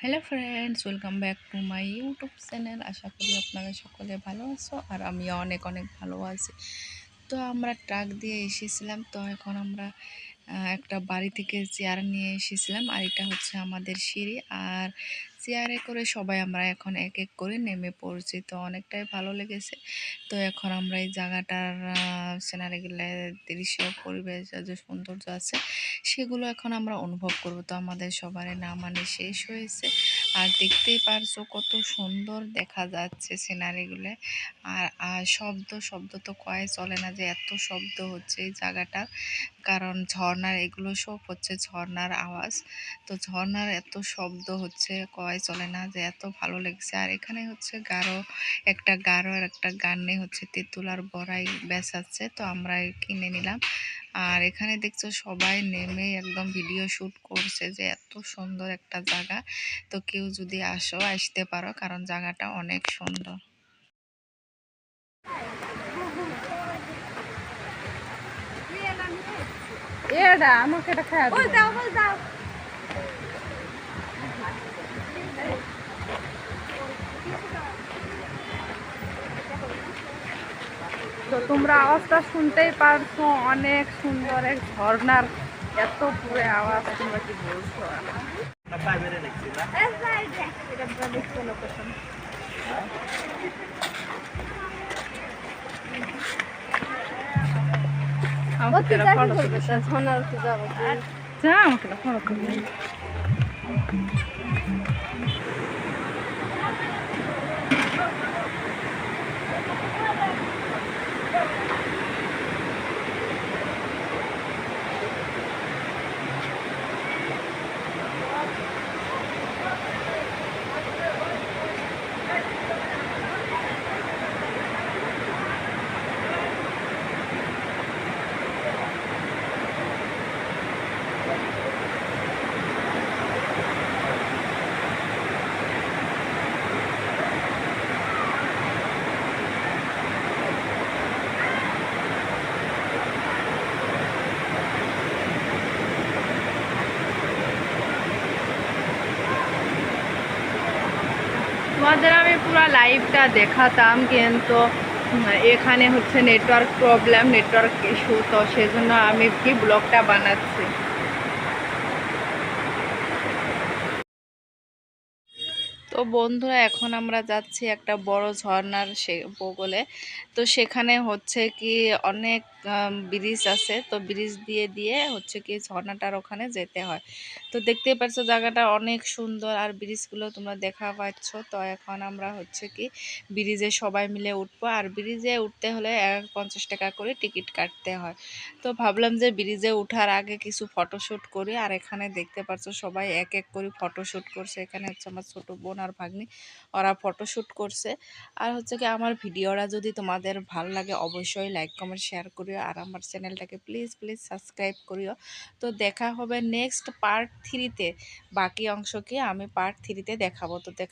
Hello friends welcome back to my YouTube channel আশা করি আপনারা সকলে ভালো আছো আর আমি অনেক অনেক ভালো আছি। তো আমরা ট্রাক দিয়ে এসেছিলাম, তো এখন আমরা একটা বাড়ি থেকে চেয়ার নিয়ে এসেছিলাম। আর এটা হচ্ছে আমাদের সিঁড়ি। আর চেয়ারে করে সবাই আমরা এখন এক এক করে নেমে পড়ছি। তো অনেকটাই ভালো লেগেছে। তো এখন আমরা এই জায়গাটার সিনারিগুলো দৃশ্য, পরিবেশ যে সৌন্দর্য আছে, সেগুলো এখন আমরা অনুভব করব। তো আমাদের সবারই নামানি শেষ হয়েছে। আর দেখতেই পারছ কত সুন্দর দেখা যাচ্ছে সিনারিগুলো আর আর শব্দ শব্দ তো কয়ে চলে না যে এত শব্দ হচ্ছে এই জায়গাটা। কারণ ঝর্ণার এগুলো সব হচ্ছে ঝর্ণার আওয়াজ। তো ঝর্ণার এত শব্দ হচ্ছে কয় চলে না যে এত ভালো লেগেছে। আর এখানে হচ্ছে গাঢ় একটা গাঢ় আর একটা গান্নে হচ্ছে তেঁতুল আর বড়াই বেচাচ্ছে। তো আমরা কিনে নিলাম। আর এখানে দেখছ সবাই নেমে একদম ভিডিও শ্যুট করছে যে এত সুন্দর একটা জায়গা। তো কেউ যদি আসো আসতে পারো কারণ জায়গাটা অনেক সুন্দর। এটা আমাকে এটা খাওয়া বল দাও বল দাও। তো তোমরা আওয়াজটা শুনতেই পারছ অনেক সুন্দর এক ঝর্ণার এত পুরো আওয়াজ তোমরা কি বলছো? আমাকে এটা ফলো করবে ঝর্ণার তো যাব যা আমাকে ফলো করবে। তোমাদের আমি পুরো লাইভটা দেখাতাম, কিন্তু এখানে হচ্ছে নেটওয়ার্ক প্রবলেম নেটওয়ার্ক ইস্যু তো সেজন্য আমি কি ব্লগটা বানাচ্ছি? তো বন্ধুরা, এখন আমরা যাচ্ছি একটা বড় ঝর্ণার সে বগলে তো সেখানে হচ্ছে কি অনেক ব্রিজ আছে। তো ব্রিজ দিয়ে দিয়ে হচ্ছে কি ঝর্ণাটার ওখানে যেতে হয়। তো দেখতেই পাচ্ছ জায়গাটা অনেক সুন্দর। আর ব্রিজগুলো তোমরা দেখা পাচ্ছ। তো এখন আমরা হচ্ছে কি ব্রিজে সবাই মিলে উঠবো। আর ব্রিজে উঠতে হলে পঞ্চাশ টাকা করে টিকিট কাটতে হয়। তো ভাবলাম যে ব্রিজে ওঠার আগে কিছু ফটোশ্যুট করি। আর এখানে দেখতে পাচ্ছ সবাই এক এক করে ফটোশ্যুট করছে। এখানে হচ্ছে আমার ছোটো বোন ভাগ্নি, ওরা ফটোশ্যুট করছে। আর হচ্ছে কি আমার ভিডিওরা যদি তোমাদের ভালো লাগে অবশ্যই লাইক কমেন্ট শেয়ার করিও। আর আমার চ্যানেলটাকে প্লিজ প্লিজ সাবস্ক্রাইব করিও। তো দেখা হবে নেক্সট পার্ট থ্রিতে বাকি অংশকে আমি পার্ট থ্রিতে দেখাবো। তো দেখা